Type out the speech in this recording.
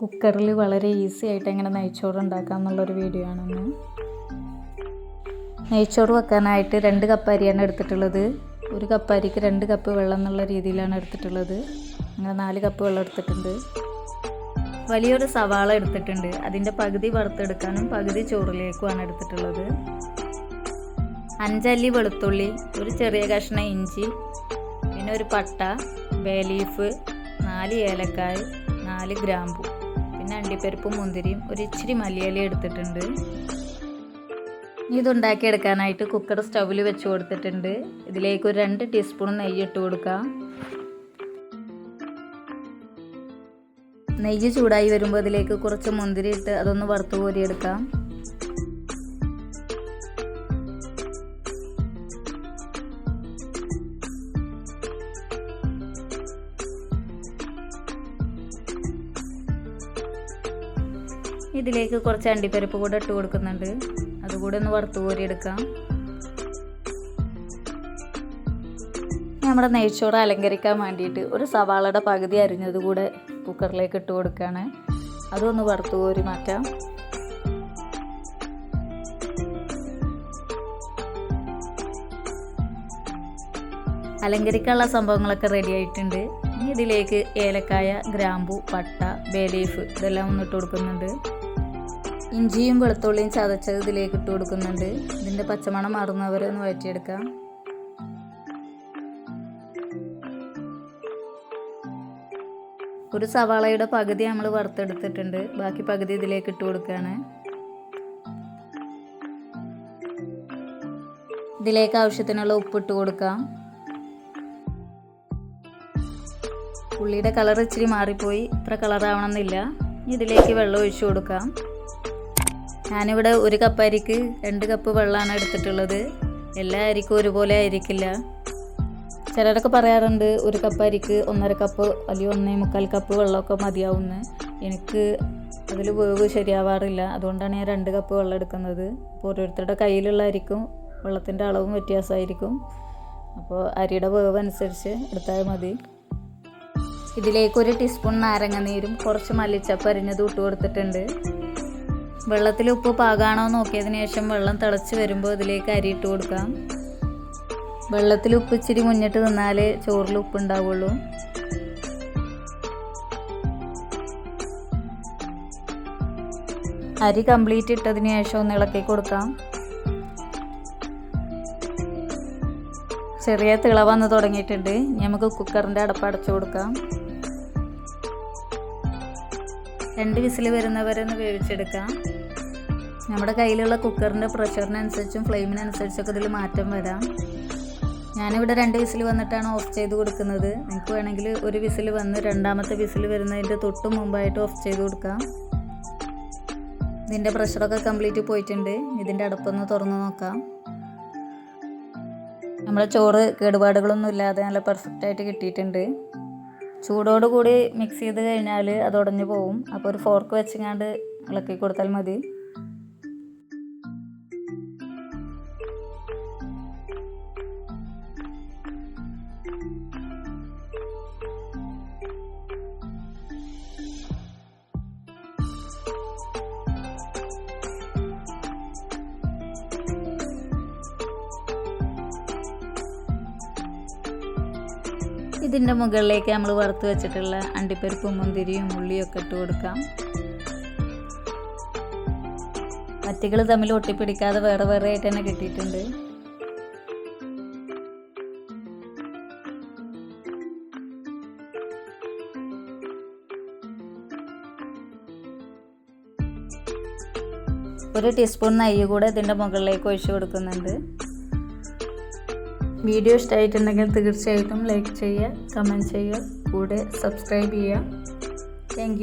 കുക്കറിൽ വളരെ ഈസി ആയിട്ട് എങ്ങനെ നെയ്ച്ചോറ് ഉണ്ടാക്കാം എന്നുള്ളൊരു വീഡിയോ ആണെന്ന് നെയ്ച്ചോറ് വെക്കാനായിട്ട് രണ്ട് കപ്പ് അരിയാണ് എടുത്തിട്ടുള്ളത്. ഒരു കപ്പ് അരിക്ക് രണ്ട് കപ്പ് വെള്ളം എന്നുള്ള രീതിയിലാണ് എടുത്തിട്ടുള്ളത്. അങ്ങനെ നാല് കപ്പ് വെള്ളം എടുത്തിട്ടുണ്ട്. വലിയൊരു സവാള എടുത്തിട്ടുണ്ട്. അതിന്റെ പകുതി വറുത്തെടുക്കാനും പകുതി ചോറിലേക്കുമാണ് എടുത്തിട്ടുള്ളത്. അഞ്ചല്ലി വെളുത്തുള്ളി ഒരു ചെറിയ കഷ്ണം ഇഞ്ചി പിന്നെ ഒരു പട്ട ബേ ലീഫ് നാല് ഏലക്കായ് നാല് ഗ്രാമ്പു. പിന്നെ അണ്ടിപ്പരിപ്പും മുന്തിരിയും ഒരു ഇച്ചിരി മല്ലിയില എടുത്തിട്ടുണ്ട്. ഇതുണ്ടാക്കി എടുക്കാനായിട്ട് കുക്കർ സ്റ്റൗവിൽ വെച്ച് കൊടുത്തിട്ടുണ്ട്. ഇതിലേക്ക് ഒരു രണ്ട് ടീസ്പൂൺ നെയ്യ് ഇട്ട് കൊടുക്കാം. നെയ്യ് ചൂടായി വരുമ്പോൾ ഇതിലേക്ക് കുറച്ച് മുന്തിരി ഇട്ട് അതൊന്ന് വറുത്ത് കോരിയെടുക്കാം. ഇതിലേക്ക് കുറച്ച് അണ്ടിപ്പരിപ്പ് കൂടെ ഇട്ട് കൊടുക്കുന്നുണ്ട്. അതുകൂടെ ഒന്ന് വറുത്ത് കോരിയെടുക്കാം. നമ്മുടെ നെയ്ച്ചോറ് അലങ്കരിക്കാൻ വേണ്ടിയിട്ട് ഒരു സവാളയുടെ പകുതി അരിഞ്ഞത് കൂടെ കുക്കറിലേക്ക് ഇട്ട് കൊടുക്കുകയാണ്. അതൊന്ന് വറുത്ത് കോരി മാറ്റാം. അലങ്കരിക്കാനുള്ള സംഭവങ്ങളൊക്കെ റെഡി ആയിട്ടുണ്ട്. ഇനി ഇതിലേക്ക് ഏലക്കായ ഗ്രാമ്പു പട്ട ബേലീഫ് ഇതെല്ലാം ഒന്ന് ഇട്ട് കൊടുക്കുന്നുണ്ട്. ഇഞ്ചിയും വെളുത്തുള്ളിയും ചതച്ചത് ഇതിലേക്ക് ഇട്ട് കൊടുക്കുന്നുണ്ട്. ഇതിന്റെ പച്ചമണം മാറുന്നവരെ ഒന്ന് വഴറ്റിയെടുക്കാം. ഒരു സവാളയുടെ പകുതി നമ്മൾ വറുത്തെടുത്തിട്ടുണ്ട്. ബാക്കി പകുതി ഇതിലേക്ക് ഇട്ട് കൊടുക്കുകയാണ്. ഇതിലേക്ക് ആവശ്യത്തിനുള്ള ഉപ്പിട്ട് കൊടുക്കാം. ഉള്ളിയുടെ കളർ ഇച്ചിരി മാറിപ്പോയി. ഇത്ര കളറാവണമെന്നില്ല. ഇതിലേക്ക് വെള്ളം ഒഴിച്ചു കൊടുക്കാം. ഞാനിവിടെ ഒരു കപ്പ് അരിക്ക് രണ്ട് കപ്പ് വെള്ളമാണ് എടുത്തിട്ടുള്ളത്. എല്ലാ അരിക്കും ഒരുപോലെ ആയിരിക്കില്ല. ചിലരൊക്കെ പറയാറുണ്ട് ഒരു കപ്പ് അരിക്ക് ഒന്നര കപ്പ് അല്ലെങ്കിൽ ഒന്നേ മുക്കാൽ കപ്പ് വെള്ളമൊക്കെ മതിയാവുമെന്ന്. എനിക്ക് അതിൽ വേവ് ശരിയാവാറില്ല. അതുകൊണ്ടാണ് ഞാൻ രണ്ട് കപ്പ് വെള്ളം എടുക്കുന്നത്. ഓരോരുത്തരുടെ കയ്യിലുള്ള അരിക്കും വെള്ളത്തിന്റെ അളവും വ്യത്യാസമായിരിക്കും. അപ്പോൾ അരിയുടെ വേവ് അനുസരിച്ച് എടുത്താൽ മതി. ഇതിലേക്ക് ഒരു ടീസ്പൂൺ നാരങ്ങ നീരും കുറച്ച് മല്ലിച്ചപ്പ് അരിഞ്ഞത് ഇട്ട് കൊടുത്തിട്ടുണ്ട്. വെള്ളത്തിൽ ഉപ്പ് പാകാണോ നോക്കിയതിന് ശേഷം വെള്ളം തിളച്ച് വരുമ്പോൾ ഇതിലേക്ക് അരി ഇട്ട് കൊടുക്കാം. വെള്ളത്തിൽ ഉപ്പ് ഇച്ചിരി മുന്നിട്ട് നിന്നാലേ ചോറിൽ ഉപ്പ് ഉണ്ടാവുള്ളൂ. അരി കംപ്ലീറ്റ് ഇട്ടതിന് ശേഷം ഒന്ന് ഇളക്കി കൊടുക്കാം. ചെറിയ തിള വന്ന് തുടങ്ങിയിട്ടുണ്ട്. നമുക്ക് കുക്കറിന്റെ അടപ്പ് അടച്ചു കൊടുക്കാം. രണ്ട് വിസിൽ വരുന്നവരെ ഒന്ന് വേവിച്ചെടുക്കാം. നമ്മുടെ കയ്യിലുള്ള കുക്കറിന്റെ പ്രഷറിനനുസരിച്ചും ഫ്ലെയിമിനനുസരിച്ചൊക്കെ ഇതിൽ മാറ്റം വരാം. ഞാനിവിടെ രണ്ട് വിസിൽ വന്നിട്ടാണ് ഓഫ് ചെയ്ത് കൊടുക്കുന്നത്. നിങ്ങൾക്ക് വേണമെങ്കിൽ ഒരു വിസിൽ വന്ന് രണ്ടാമത്തെ വിസിൽ വരുന്നതിന്റെ തൊട്ട് മുമ്പായിട്ട് ഓഫ് ചെയ്ത് കൊടുക്കാം. ഇതിന്റെ പ്രഷറൊക്കെ കംപ്ലീറ്റ് പോയിട്ടുണ്ട്. ഇതിന്റെ അടപ്പൊന്ന് തുറന്ന് നോക്കാം. നമ്മുടെ ചോറ് കേടുപാടുകളൊന്നും ഇല്ലാതെ നല്ല പെർഫെക്റ്റ് ആയിട്ട് കിട്ടിയിട്ടുണ്ട്. ചൂടോട് കൂടി മിക്സ് ചെയ്ത് കഴിഞ്ഞാൽ അത് ഉടഞ്ഞു പോവും. അപ്പോൾ ഒരു ഫോർക്ക് വെച്ചങ്ങാണ്ട് ഇളക്കി കൊടുത്താൽ മതി. ഇതിന്റെ മുകളിലേക്ക് നമ്മൾ വറുത്ത് വെച്ചിട്ടുള്ള അണ്ടിപ്പരിപ്പും മുന്തിരിയും ഉള്ളിയൊക്കെ ഇട്ട് കൊടുക്കാം. പറ്റികൾ തമ്മിൽ ഒട്ടിപ്പിടിക്കാതെ വേറെ വേറെ ആയിട്ട് തന്നെ കിട്ടിയിട്ടുണ്ട്. ഒരു ടീസ്പൂൺ നെയ്യ് കൂടെ ഇതിന്റെ മുകളിലേക്ക് ഒഴിച്ചു കൊടുക്കുന്നുണ്ട്. വീഡിയോ ഇഷ്ടമായിട്ടുണ്ടെങ്കിൽ തീർച്ചയായിട്ടും ലൈക്ക് ചെയ്യുക കമന്റ് ചെയ്യുക കൂടെ സബ്സ്ക്രൈബ് ചെയ്യുക. താങ്ക്